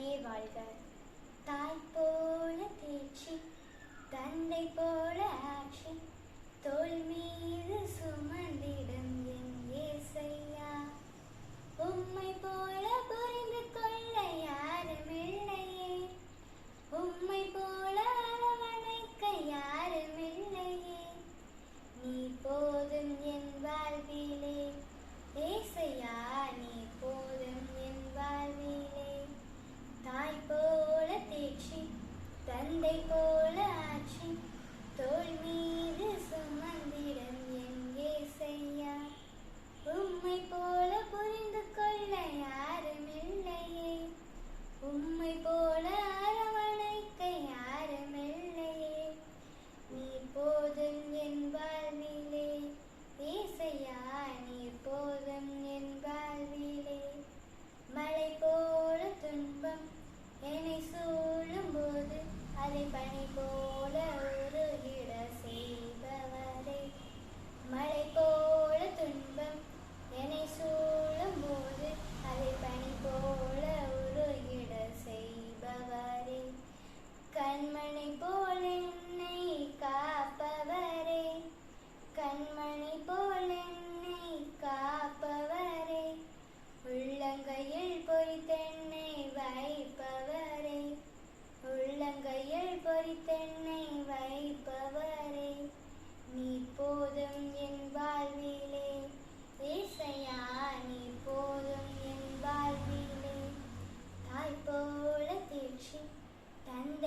ये गाड़ी का है। पानी पानीको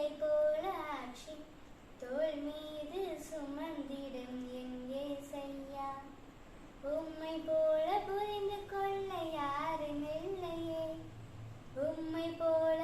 குழந்தை போல ஆட்சி தோல் மீது சுமந்திடும் எங்கே செய்யா? உம்மை போல புரிந்து கொள்ள யாரும் இல்லையே. உம்மை போல